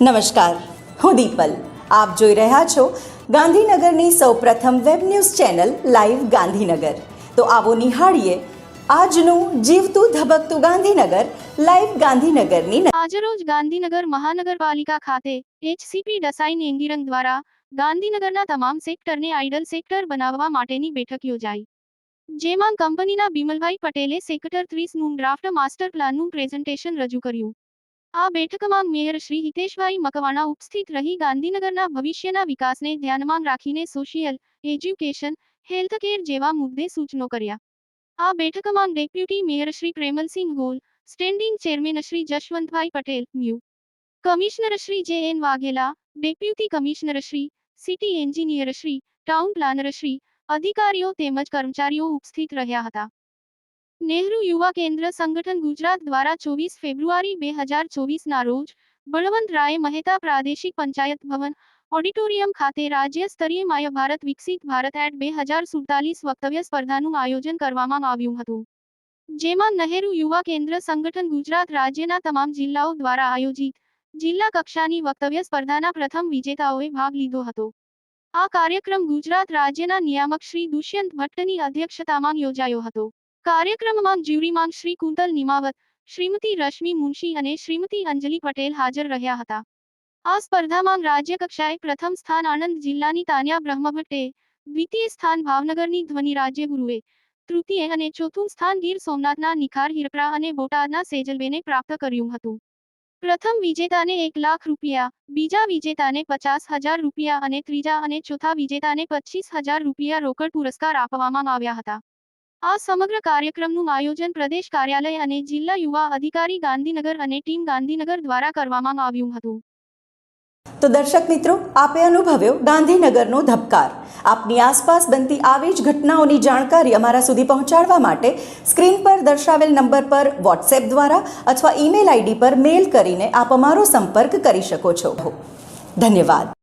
નમસ્કાર. હું દીપલ. આપ જોઈ રહ્યા છો ગાંધીનગરની સૌપ્રથમ web news channel live Gandhinagar. તો આવો નિહાળીએ આજનું જીવતું ધબકતું ગાંધીનગર લાઈવ ગાંધીનગરની આજરોજ ગાંધીનગર મહાનગરપાલિકા ખાતે એચસીપી ડસાઈન એંગીરંગ દ્વારા ગાંધીનગરના તમામ સેક્ટરને આઇડલ સેક્ટર બનાવવા માટેની બેઠક યોજાઈ. જેમાં કંપનીના બિમલભાઈ પટેલે સેક્ટર ત્રીસનું ડ્રાફ્ટ માસ્ટર પ્લાનનું પ્રેઝન્ટેશન રજૂ કર્યું. આ બેઠકમાં મેયર શ્રી હિતેશભાઈ મકવાણા ઉપસ્થિત રહી ગાંધીનગરના ભવિષ્યના વિકાસને ધ્યાનમાં રાખીને સોશિયલ એજ્યુકેશન, હેલ્થકેર જેવા મુદ્દે સૂચનો કર્યા. આ બેઠકમાં deputy mayor Shri Premalsinh Gol, standing chairman Shri Jashvantbhai Patel mu commissioner Shri J N Vaghela, deputy commissioner Shri, city engineer Shri, town planner Shri, અધિકારીઓ તેમજ કર્મચારીઓ ઉપસ્થિત રહ્યા હતા. નહેરુ યુવા કેન્દ્ર સંગઠન ગુજરાત દ્વારા ચોવીસ ફેબ્રુઆરી બે હજાર ચોવીસના રોજ બળવંત રાય મહેતા પ્રાદેશિક પંચાયત ભવન, ઓડિટોરિયમ ખાતે રાજ્ય સ્તરીય માય ભારત વિકસિત ભારત એટ બે હજાર સુડતાલીસ વક્તવ્ય સ્પર્ધાનું આયોજન કરવામાં આવ્યું હતું. જેમાં નહેરુ યુવા કેન્દ્ર સંગઠન ગુજરાત રાજ્યના તમામ જિલ્લાઓ દ્વારા આયોજિત જિલ્લા કક્ષાની વક્તવ્ય સ્પર્ધાના પ્રથમ વિજેતાઓએ ભાગ લીધો હતો. આ કાર્યક્રમ ગુજરાત રાજ્યના નિયામક શ્રી દુષ્યંત ભટ્ટની અધ્યક્ષતામાં યોજાયો હતો. કાર્યક્રમમાં જ્યુરીમાં શ્રી કુંતલ નિમાવત, શ્રીમતી રશ્મિ મુનશી અને શ્રીમતી અંજલિ પટેલ હાજર રહ્યા હતા. આ સ્પર્ધામાં રાજ્યકક્ષાએ પ્રથમ સ્થાન આણંદ જિલ્લાની તાન્યા બ્રહ્મભટ્ટે, દ્વિતીય સ્થાન ભાવનગરની ધ્વનિ રાજ્યગુરુએ, તૃતીય અને ચોથું સ્થાન ગીર સોમનાથના નિખાર હિરપરા અને બોટાદના સેજલબેને પ્રાપ્ત કર્યું હતું. પ્રથમ વિજેતાને એક લાખ રૂપિયા, બીજા વિજેતાને પચાસ હજાર રૂપિયા અને ત્રીજા અને ચોથા વિજેતાને પચીસ હજાર રૂપિયા રોકડ પુરસ્કાર આપવામાં આવ્યા હતા. આ સમગ્ર કાર્યક્રમનું આયોજન પ્રદેશ કાર્યાલય અને જિલ્લા યુવા અધિકારી ગાંધીનગર અને ટીમ ગાંધીનગર દ્વારા કરવામાં આવ્યું હતું. તો દર્શક મિત્રો, આપે અનુભવ્યો ગાંધીનગરનો ધબકાર. આપની આસપાસ બનતી આવી જ ઘટનાઓની જાણકારી અમારા સુધી પહોંચાડવા માટે સ્ક્રીન પર દર્શાવેલ નંબર પર વોટ્સએપ દ્વારા અથવા ઈમેલ આઈડી પર મેલ કરીને આપ અમારો સંપર્ક કરી શકો છો. ધન્યવાદ.